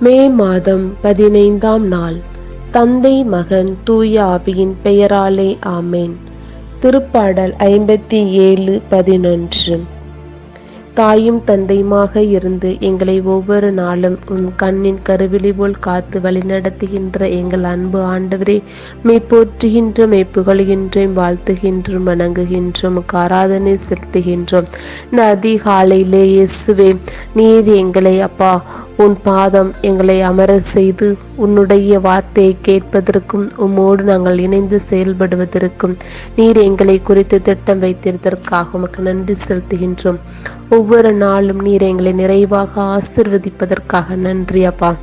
மே மாதம் பதினைந்தாம் நாள். தந்தை மகன் தூய ஆபியின் பெயராலே ஆமேன். திருப்பாடல் ஐம்பத்தி ஏழு பதினொன்று. தாயும் தந்தையுமாக இருந்து எங்களை ஒவ்வொரு நாளும் உன் கண்ணின் கருவிழி போல் காத்து வழிநடத்துகின்ற எங்கள் அன்பு ஆண்டவரே மெய் போற்றுகின்ற மெய் புகழ்கின்றோம் வாழ்த்துகின்றோம் வணங்குகின்றோம் ஆராதனை செலுத்துகின்றோம். இந்த அதிகாலையிலே இயேசுவே நீர் எங்களை அப்பா உன் பாதம் எங்களை அமர செய்து உன்னுடைய வார்த்தையை கேட்பதற்கும் உம்மோடு நாங்கள் இணைந்து செயல்படுவதற்கும் நீர் எங்களை குறித்து திட்டம் வைத்திருந்ததற்காக உமக்கு நன்றி செலுத்துகின்றோம். ஒவ்வொரு நாளும் நீர் எங்களை நிறைவாக ஆசிர்வதிப்பதற்காக நன்றி அப்பா.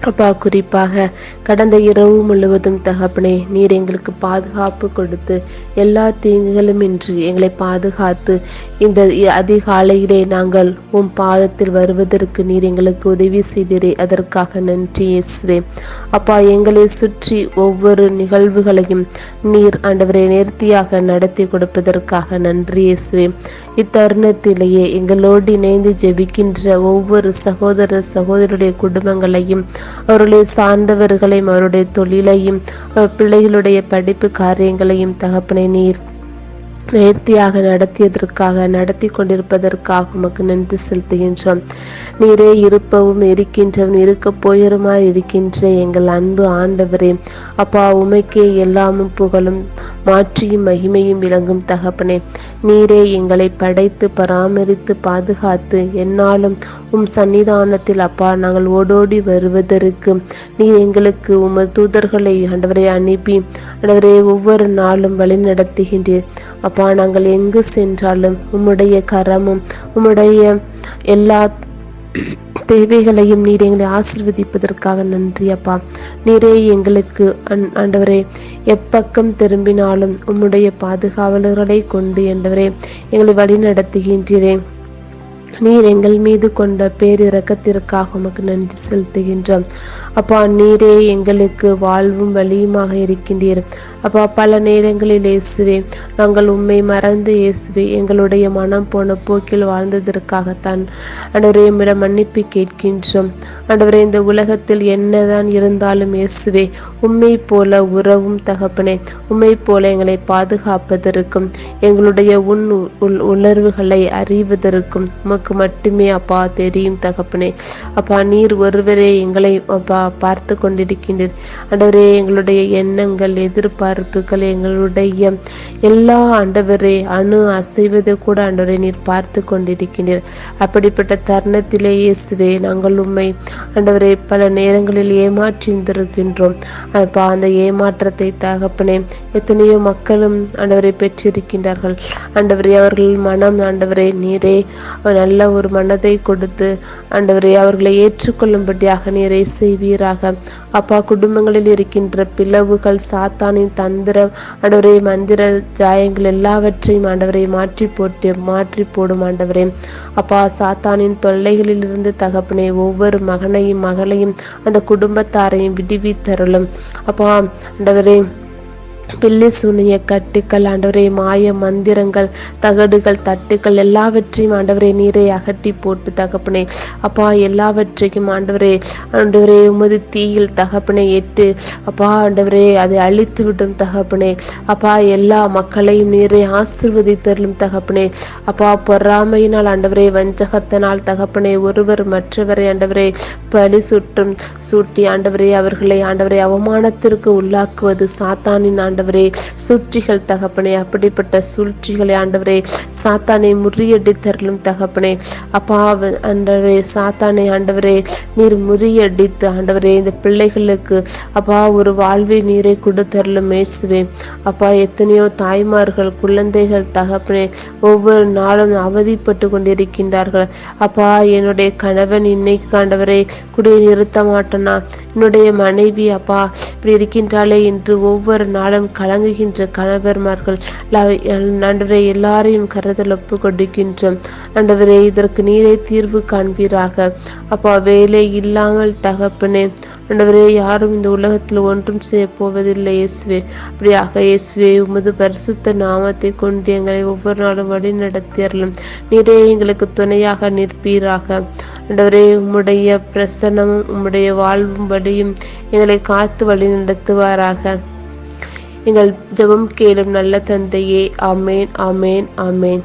அப்பா குறிப்பாக கடந்த இரவு முழுவதும் தகப்பனே நீர் எங்களுக்கு பாதுகாப்பு கொடுத்து எல்லா தீங்குகளும் இன்று எங்களை பாதுகாத்து இந்த அதிகாலையிலே நாங்கள் உன் பாதத்தில் வருவதற்கு நீர் எங்களுக்கு உதவி செய்தீரே. அதற்காக நன்றி இயேசுவே. அப்பா எங்களை சுற்றி ஒவ்வொரு நிகழ்வுகளையும் நீர் ஆண்டவரை நேர்த்தியாக நடத்தி கொடுப்பதற்காக நன்றி இயேசுவே. இத்தருணத்திலேயே எங்களோடு இணைந்து ஜெபிக்கின்ற ஒவ்வொரு சகோதர சகோதரருடைய குடும்பங்களையும் அவருடைய சார்ந்தவர்களையும் அவருடைய தொழிலையும் பிள்ளைகளுடைய படிப்பு காரியங்களையும் தகப்பனை நீர் நேர்த்தியாக நடத்தியதற்காக நடத்தி கொண்டிருப்பதற்காக உமக்கு நன்றி செலுத்துகின்றோம். நீரே இருப்பவும் இருக்கின்றவன் இருக்க போயிருமாய் இருக்கின்ற எங்கள் அன்பு ஆண்டவரே. அப்பா உமைக்கே எல்லாமும் புகழும் மாற்றியும் மகிமையும் விளங்கும் தகப்பனே. நீரே எங்களை படைத்து பராமரித்து பாதுகாத்து என்னாலும் உம் சன்னிதானத்தில் அப்பா நாங்கள் ஓடோடி வருவதற்கு நீர் எங்களுக்கு உமது தூதர்களை ஆண்டவரை அனுப்பி ஆண்டவரே ஒவ்வொரு நாளும் வழி நடத்துகின்றீர் அப்பா நாங்கள் எங்கு சென்றாலும் உம்முடைய கரமும் உம்முடைய எல்லா தேவைகளையும் நீர் எங்களை ஆசிர்வதிப்பதற்காக நன்றி அப்பா. நீரே எங்களுக்கு ஆண்டவரே எப்பக்கம் திரும்பினாலும் உம்முடைய பாதுகாவலர்களை கொண்டு என்றவரே எங்களை வழி நடத்துகின்றீரே நீர் எங்கள் மீது கொண்ட பேரிறக்கத்திற்காக உமக்கு நன்றி செலுத்துகின்றோம். அப்பா நீரே எங்களுக்கு வாழ்வும் வழியுமாக இருக்கின்றீர். அப்பா பல நேரங்களில் இயேசுவே நாங்கள் உண்மை மறந்து இயேசுவே எங்களுடைய மனம் போன போக்கில் வாழ்ந்ததற்காகத்தான் அன்றவரையுமிடம் மன்னிப்பு கேட்கின்றோம். அன்றுவரே இந்த உலகத்தில் என்னதான் இருந்தாலும் இயேசுவே உண்மை போல உறவும் தகப்பனே உண்மை போல எங்களை பாதுகாப்பதற்கும் எங்களுடைய உன் உணர்வுகளை அறிவதற்கும் உமக்கு மட்டுமே அப்பா தெரியும் தகப்பனே. அப்பா நீர் ஒருவரே எங்களை அப்பா பார்த்து கொண்டிருக்கின்ற ஆண்டவரே எங்களுடைய எண்ணங்கள் எதிர்பார்ப்புகள் எங்களுடைய எல்லா ஆண்டவரே அணு அசைவதை கூட ஆண்டவரை நீர் பார்த்து கொண்டிருக்கின்றீர் அப்படிப்பட்ட தருணத்திலே இயேசுவே நாங்கள் உண்மை ஆண்டவரை பல நேரங்களில் ஏமாற்றியிருந்திருக்கின்றோம். அப்பா அந்த ஏமாற்றத்தை தகப்பனே எத்தனையோ மக்களும் ஆண்டவரை பெற்றிருக்கின்றார்கள். ஆண்டவரே அவர்கள் மனம் ஆண்டவரே நீரே நல்ல ஒரு மனதை கொடுத்து ஆண்டவரை அவர்களை ஏற்றுக்கொள்ளும்படியாக நீரை செய்வீர். செய்வீராக அப்பா குடும்பங்களில் இருக்கின்ற பிளவுகள் சாத்தானின் தந்திர ஆண்டவரே மந்திர ஜாயங்கள் எல்லாவற்றையும் ஆண்டவரை மாற்றி போட்டு மாற்றி போடும் ஆண்டவரே. அப்பா சாத்தானின் தொல்லைகளில் இருந்து தகப்பனை ஒவ்வொரு மகனையும் மகளையும் அந்த குடும்பத்தாரையும் விடுவித்தருளும். அப்பா ஆண்டவரே பில்லி சூனிய கட்டுக்கள் ஆண்டவரே மாய மந்திரங்கள் தகடுகள் தட்டுக்கள் எல்லாவற்றையும் ஆண்டவரே நீரை அகட்டி போட்டு தகப்பனே. அப்பா எல்லாவற்றையும் ஆண்டவரே ஆண்டவரே உமது தீயில் தகப்பனை எட்டு அப்பா ஆண்டவரே அதை அழித்து விடும் தகப்பனே. அப்பா எல்லா மக்களையும் நீரை ஆசிர்வதித்தருளும் தகப்பனே. அப்பா பொறாமையினால் ஆண்டவரே வஞ்சகத்தினால் தகப்பனே ஒருவர் மற்றவரை ஆண்டவரே படி சுற்றும் சூட்டி ஆண்டவரே அவர்களை ஆண்டவரை அவமானத்திற்கு உள்ளாக்குவது சாத்தானின் ஆண்டு ஆண்டவரே சூழ்ச்சிகள் தகப்பனே அப்படிப்பட்ட சூழ்ச்சிகளை ஆண்டவரே சாத்தானை முறியடித்தருளும் தகப்பனே. அப்பா ஆண்டவரே சாத்தானை ஆண்டவரே நீர் முறியடித்து ஆண்டவரே இந்த பிள்ளைகளுக்கு அப்பா ஒரு வாழ்வை நீரை கொடுத்தருளும் மேசுவே அப்பா எத்தனையோ தாய்மார்கள் குழந்தைகள் தகப்பனே ஒவ்வொரு நாளும் அவதிப்பட்டு கொண்டிருக்கின்றார்கள். அப்பா என்னுடைய கணவன் இன்னைக்கு ஆண்டவரே குடியை நிறுத்த மாட்டேனா என்னுடைய மனைவி அப்பா இப்படி இருக்கின்றாலே என்று ஒவ்வொரு நாளும் கலங்குகின்ற கணவர்மார்கள் ஆண்டவரை எல்லாரையும் கருதல் ஒப்பு கொடுக்கின்றோம் ஆண்டவரே இதற்கு நீரே தீர்வு காண்பீராக. அப்பா வேலை இல்லாமல் தகப்பனே ஆண்டவரே யாரும் இந்த உலகத்தில் ஒன்றும் செய்ய போவதில்லை இயேசுவே. அப்படியாக இயேசுவே உமது பரிசுத்த நாமத்தை கொண்டு எங்களை ஒவ்வொரு நாளும் வழி நடத்தியறலும் நீரே எங்களுக்கு துணையாக நிற்பீராக. ஆண்டவரே உம்முடைய பிரசனமும் உம்முடைய வாழ்வும் வழியும் எங்களை காத்து வழி நடத்துவாராக எங்கள் ஜெபம் கேளும் நல்ல தந்தையே. அமேன் அமேன் அமேன்